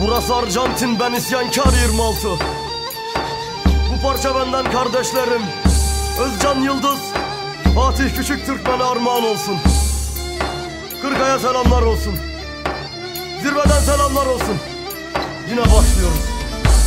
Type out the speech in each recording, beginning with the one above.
Burası Arjantin ben isyankar 26 Bu parça benden kardeşlerim. Özcan Yıldız Fatih Küçük Türkmen'e armağan olsun. Kırkaya selamlar olsun. Zirveden selamlar olsun. Yine başlıyoruz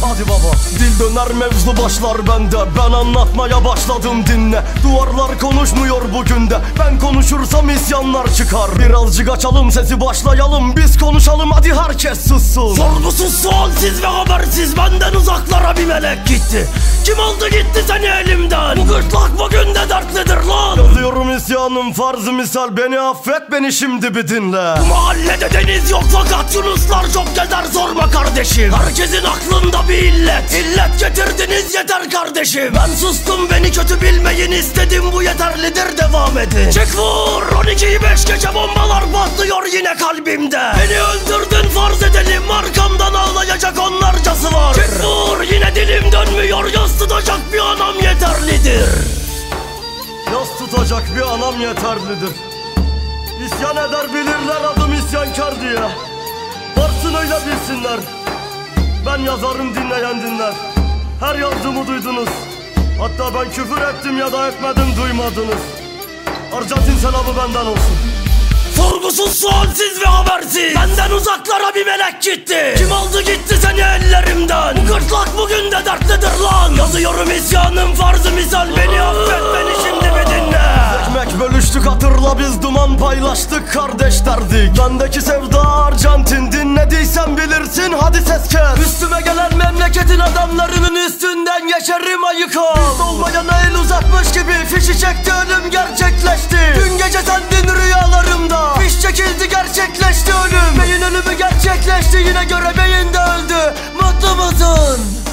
Hadi baba Dil döner mevzu başlar bende. Ben anlatmaya başladım dinle. Duvarlar konuşmuyor bugün de. Ben konuşursam isyanlar çıkar. Birazcık açalım sesi başlayalım. Biz konuşalım hadi herkes sussun. Sorgusuz sualsiz ve habersiz benden uzaklara bir melek gitti. Kim aldı gitti seni elimden? Bu gırtlak bugün de dertlidir lan? Yazıyorum isyanım farzı misal. Beni affet beni şimdi bir dinle. Bu mahallede deniz yok fakat Yunuslar çok gezer sorma kardeşim. Herkesin aklında bir illet. İllet getirdiniz yeter kardeşim. Ben sustum beni kötü bilmeyin istedim. Bu yeterlidir devam edin. Çık vur! 12'yi 5 gece bombalar patlıyor yine kalbimde. Beni öldürdün farz edelim. Arkamdan ağlayacak onlarcası var. Çık vur! Yine dilim dönmüyor. Yas tutacak bir anam yeterlidir. Yas tutacak bir anam yeterlidir. İsyan eder bilirler adım isyankar diye. Varsın öyle bilsinler Ben yazarım dinleyen dinler. Her yazdığımı duydunuz. Hatta ben küfür ettim ya da etmedim duymadınız. Arjantin selamı benden olsun. Sorgusuz sualsiz ve habersiz? Benden uzaklara bir melek gitti. Kim aldı gitti seni ellerimden? Bu gırtlak bugün de dertlidir lan. Yazıyorum isyanım farzı misal. Beni affet beni şimdi bir dinle. Ekmek bölüştük hatırla biz duman paylaştık kardeş derdik. Bendeki sevda Arjantin Görmediysen bilirsin hadi ses kes. Üstüme gelen memleketin adamlarının üstünden geçerim ayık ol. Biz olmayana el uzatmış gibi fişi çekti ölüm gerçekleşti. Dün gece sendin rüyalarımda. Fiş çekildi gerçekleşti ölüm. Beyin ölümü gerçekleşti yine göre beyin de öldü. Mutlu musun?